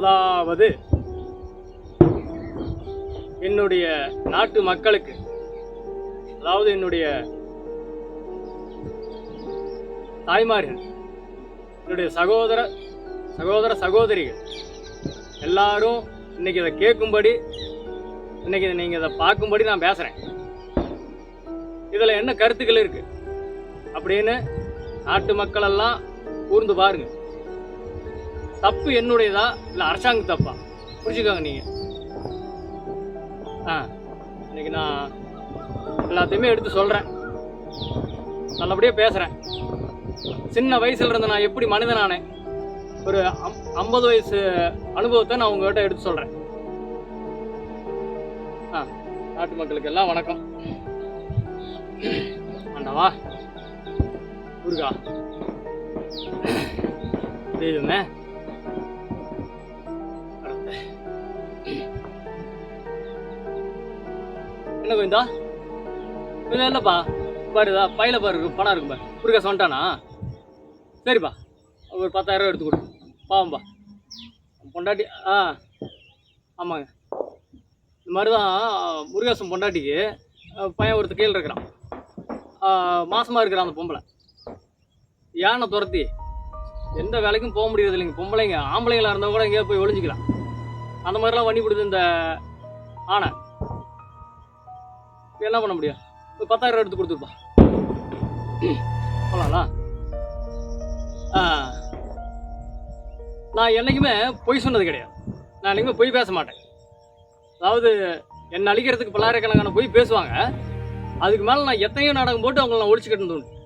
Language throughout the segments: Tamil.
அதாவது என்னுடைய நாட்டு மக்களுக்கு அதாவது என்னுடைய தாய்மார்கள் என்னுடைய சகோதர சகோதர சகோதரிகள் எல்லாரும் இன்னைக்கு இதை கேட்கும்படி இன்னைக்கு இதை நீங்கள் இதை பார்க்கும்படி நான் பேசுகிறேன் இதில் என்ன கருத்துக்கள் இருக்கு? அப்படின்னு நாட்டு மக்கள் எல்லாம் கூர்ந்து பாருங்க. தப்பு என்னுடையதா இல்லை அரசாங்க தப்பா? புரிஞ்சுக்கோங்க நீங்கள் ஆ இன்னைக்கு நான் எல்லாத்தையுமே எடுத்து சொல்கிறேன் நல்லபடியாக பேசுகிறேன் சின்ன வயசுல இருந்து நான் எப்படி மனிதனானே ஒரு அம்- ஐம்பது வயசு அனுபவத்தை நான் உங்ககிட்ட எடுத்து சொல்கிறேன் ஆ நாட்டு மக்களுக்கு எல்லாம் வணக்கம். ஆண்டவா முருகா தெய்வமே. என்ன கோவிந்தா? இல்லை இல்லைப்பா பாருதா பையில பாரு பணம் இருக்குப்பா குறுக்க சொன்ட்டானா சரிப்பா ஒரு பத்தாயிரம் ரூபா எடுத்து கொடு. பாவம்பா பொண்டாட்டி ஆ. ஆமாங்க. இந்த மாதிரி தான் முருகேசன் பொண்டாட்டிக்கு பையன் ஒருத்தர் கீழே இருக்கிறான். மாசமாக இருக்கிறான் அந்த பொம்பளை. யானை துரத்தி எந்த வேலைக்கும் போக முடியறது இல்லைங்க. பொம்பளைங்க ஆம்பளைங்களா இருந்தால் கூட எங்கேயா போய் ஒழிஞ்சிக்கலாம் அந்த மாதிரிலாம் பண்ணி கொடுத்து இந்த ஆனை. என்ன பண்ண முடியும்? ஒரு பத்தாயிரம் ரூபா எடுத்து கொடுத்துருப்பா. போகலாம்ல நான் என்றைக்குமே பொய் சொன்னது கிடையாது. நான் என்றைக்குமே பொய் பேச மாட்டேன். அதாவது என்னை அழிக்கிறதுக்கு பல்லாயிரக்கணக்கான பொய் பேசுவாங்க. அதுக்கு மேலே நான் எத்தனையோ நாடகம் போட்டு அவங்கள நான் ஒழிச்சுக்கிட்டு கட்டுனது உண்டு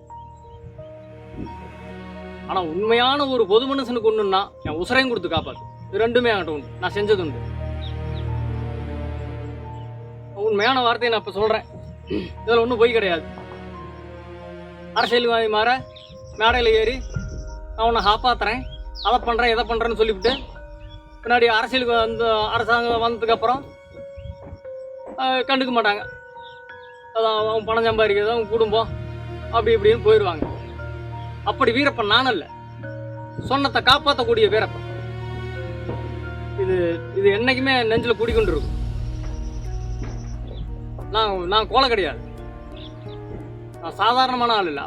ஆனால் உண்மையான ஒரு பொது மனுஷனுக்கு ஒன்றுன்னா என் உசரையும் கொடுத்து காப்பாற்று இது ரெண்டுமே என்கிட்ட உண்டு. நான் செஞ்சது உண்டு. உண்மையான வார்த்தையை நான் இப்போ சொல்கிறேன் இதில் ஒன்றும் பொய் கிடையாது. அரசியல்வாதி மாற மேடையில் ஏறி நான் உன்னை காப்பாற்றுறேன் அதை பண்ணுறேன் இதை பண்ணுறேன்னு சொல்லிவிட்டு பின்னாடி அரசியலுக்கு வந்து அரசாங்கம் வந்ததுக்கப்புறம் கண்டுக்க மாட்டாங்க. அதான் அவன் பணம் சம்பாதிக்கிறது அவன் குடும்பம் அப்படி இப்படின்னு போயிடுவாங்க அப்படி வீரப்பன் நான் அல்ல. சொன்னத்தை காப்பாற்றக்கூடிய வீரப்பன். இது இது என்னைக்குமே நெஞ்சில் குடிக்கொண்டு இருக்கும் நான் நான் கோலம் கிடையாது. நான் சாதாரணமான ஆள் இல்லை.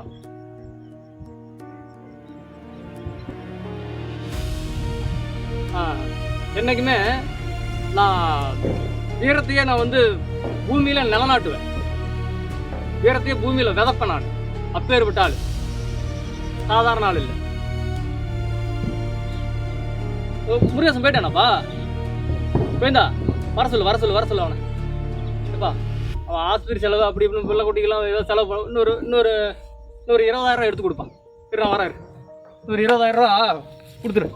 ஆ, என்னைக்குமே நான் வீரத்தையே நான் வந்து பூமியில நிலநாட்டுவேன். வீரத்தையே பூமியில விதப்பேன் நான். அப்பேர் ஆள். சாதாரண ஆள் இல்லை. ஓ, முருகேசன் போயிட்டானாப்பா? போயிருந்தா? வர சொல்லு வர சொல்லு வர சொல்லு அவனை. ஏப்பா? அவன் ஆஸ்பத்திரி செலவு அப்படி இப்படின்னு பிள்ளை குட்டிக்கெல்லாம் ஏதோ செலவு பண்ண இன்னொரு இன்னொரு இன்னொரு இருபதாயிரம் எடுத்து கொடுப்பான். இருபதாயிரம் நான் ஒரு இருபதாயிரம் ரூபா கொடுத்துரு.